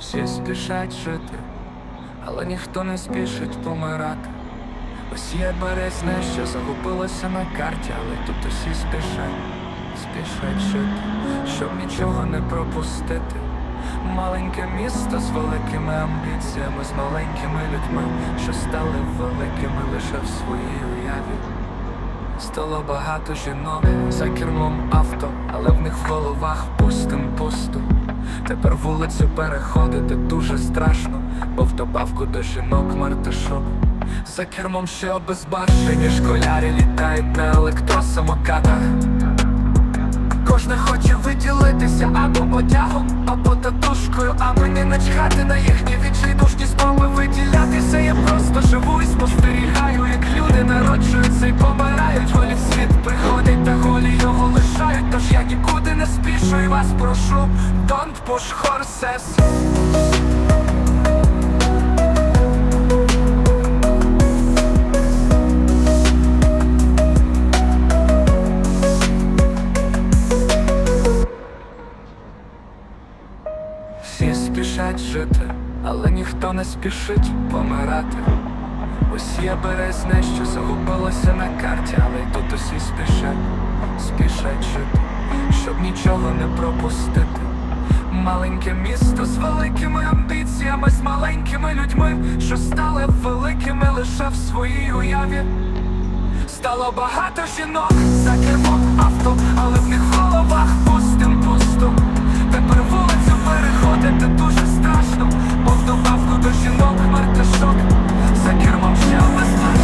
Всі спішать жити, але ніхто не спішить помирати. Ось є березне, що загубилося на карті, але тут усі спішать, спішать жити, щоб нічого не пропустити. Маленьке місто з великими амбіціями, з маленькими людьми, що стали великими лише в своїй уяві. Стало багато жінок за кермом авто, але в них в головах пустим пусто. Тепер вулицю переходити дуже страшно, бо в добавку до жінок мартишок. За кермом ще обезбашені школярі літають на електросамокатах. Кожна хоче виділитися або одягом, або татушкою, а мені начхати на їхні відчайдушні спроби виділятися. Я просто живу і спостерігаю, як люди народжуються і помирають. Голі в світ приходять та голі вас прошу, don't push horses Всі спішать жити, але ніхто не спішить помирати. Ось є березне, що загубилося на карті, але й тут усі спішать, спішать жити, щоб нічого не пропустити. Маленьке місто з великими амбіціями, з маленькими людьми, що стали великими лише в своїй уяві. Стало багато жінок за кермом авто, але в них в головах пустим пусто. Тепер вулицю переходити дуже страшно, бо в добавку до жінок мартишок. За кермом ще безпечні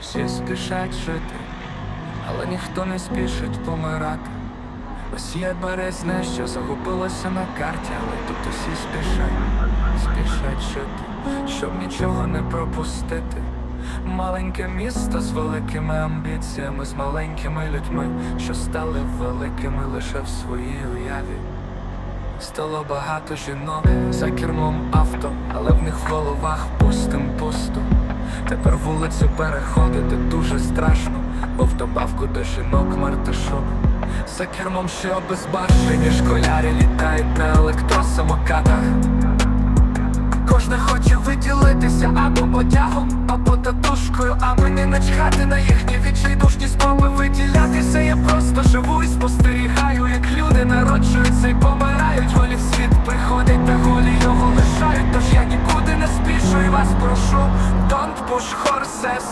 Всі спішать жити, але ніхто не спішить помирати. Ось є березне, що загубилося на карті, але тут усі спішать, спішать жити, щоб нічого не пропустити. Маленьке місто з великими амбіціями, з маленькими людьми, що стали великими лише в своїй уяві. Стало багато жінок за кермом авто, але в них в головах пустим пусто. Тепер вулицю переходити дуже страшно, бо в добавку до жінок мартишок. За кермом ще обезбашені школярі літають на електросамокатах. Кожна хоче виділитися або одягом, або татушкою, а мені начхати на їхні відчайдушні спроби виділятися. Я просто живу і спостерігаю, як люди народжуються і помирають. Голі в світ приходять та голі його лишають. Тож я нікуди не спішу і вас прошу, push horses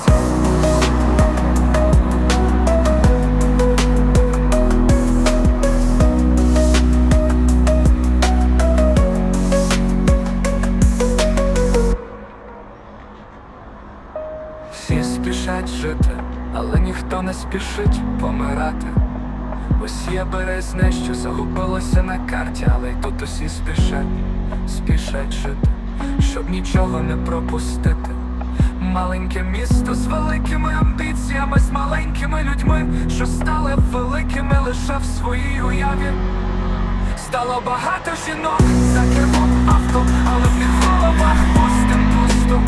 Всі спішать жити, але ніхто не спішить помирати. Ось є березне, що загубилося на карті, але й тут усі спішать, спішать жити, щоб нічого не пропустити. Маленьке місто з великими амбіціями, з маленькими людьми, що стали великими лише в своїй уяві. Стало багато жінок за кермом авто, але в них головах пустим пусто.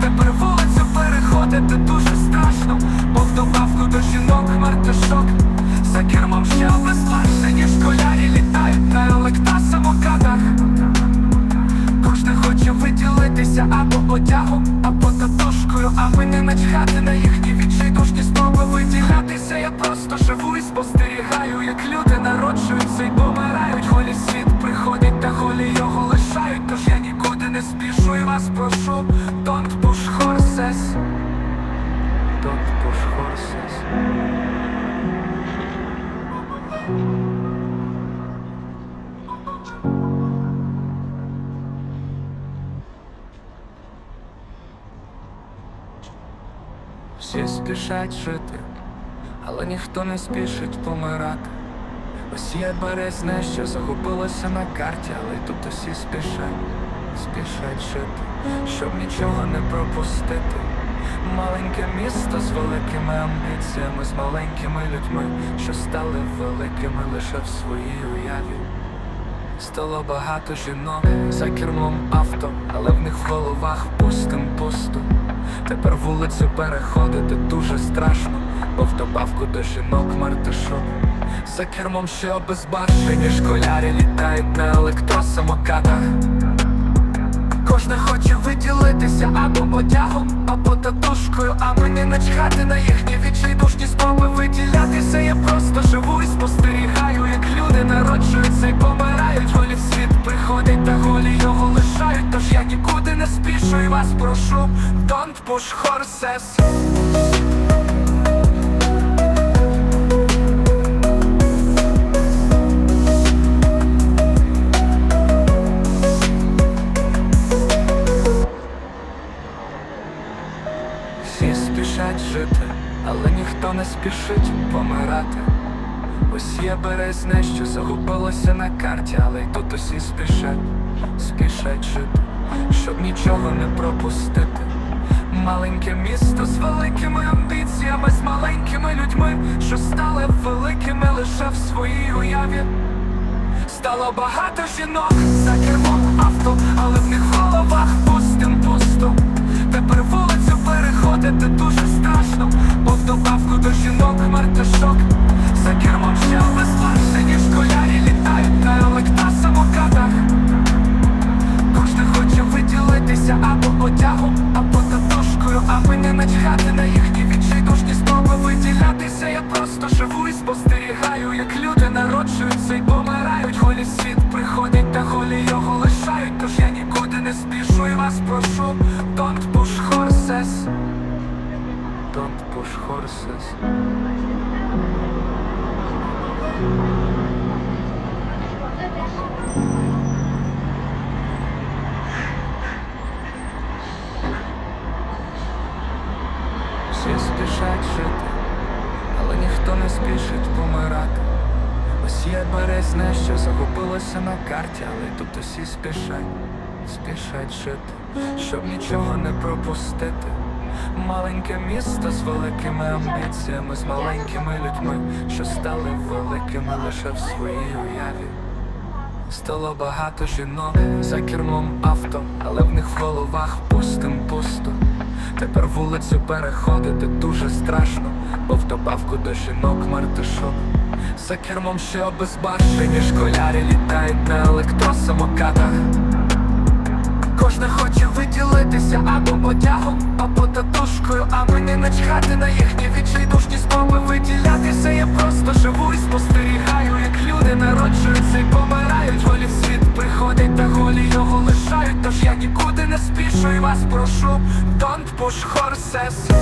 Тепер вулицю переходити дуже страшно, бо в добавку до жінок мартишок. За кермом ще обезпечені школярі літають не спішу і вас прошу, don't push horses. Don't push horses. Всі спішать жити, але ніхто не спішить помирати. Ось є березне, що загубилося на карті, але тут усі спішать, спішать жити, щоб нічого не пропустити. Маленьке місто з великими амбіціями, з маленькими людьми, що стали великими лише в своїй уяві. Стало багато жінок за кермом авто, але в них в головах пустим пусто. Тепер вулицю переходити дуже страшно, бо в добавку до жінок мартишок. За кермом ще обезбашені школярі літають на електросамокатах. Кожна хоче виділитися або одягом, або татушкою, а мені начхати на їхні відчайдушні спроби виділятися. Я просто живу і спостерігаю, як люди народжуються і помирають. Голі в світ приходять та голі його лишають. Тож я нікуди не спішу і вас прошу, don't push horses Всі спішать жити, але ніхто не спішить помирати. Ось є березне, що загубилося на карті, але й тут усі спішать, спішать жити, щоб нічого не пропустити. Маленьке місто з великими амбіціями, з маленькими людьми, що стали великими лише в своїй уяві. Стало багато жінок за кермом авто, але в них в головах пустим пусто. Тепер вулицю переходити дуже страшно, бо добавку до жінок мартишок. За кермом ще обезбашені школярі літають на спішу вас прошу, don't push horses. Don't push horses. Всі спішать жити, але ніхто не спішить помирати. Ось є березне, що загубилося на карті, але тут усі спішать, спішать жити, щоб нічого не пропустити. Маленьке місто з великими амбіціями, з маленькими людьми, що стали великими лише в своїй уяві. Стало багато жінок за кермом авто, але в них в головах пустим пусто. Тепер вулицю переходити дуже страшно, бо в добавку до жінок мартишок. За кермом ще обезбашені школярі літають на електросамокатах. Кожна або одягом, або татушкою, а мені начхати на їхні відчайдушні спроби виділятися. Я просто живу і спостерігаю, як люди народжуються і помирають. волі в світ приходять та голі його лишають. Тож я нікуди не спішу і вас прошу, don't push horses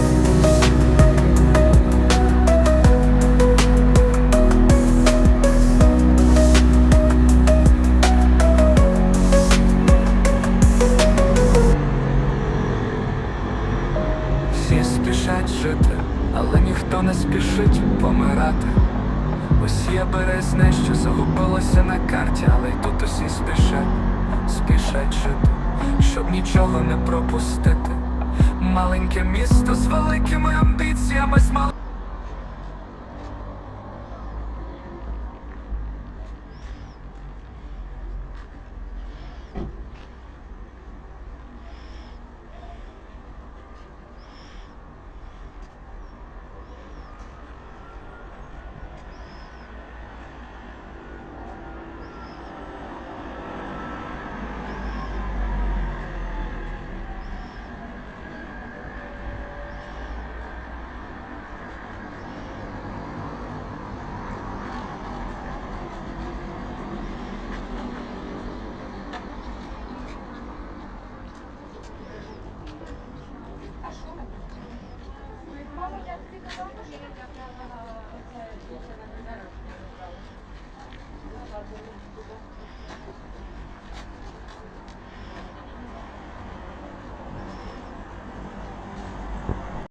спішать жити, але ніхто не спішить помирати. Я березне, що загубилося на карті, але й тут усі спішать, спішать жити, щоб нічого не пропустити. Маленьке місто з великими амбіціями, з мал...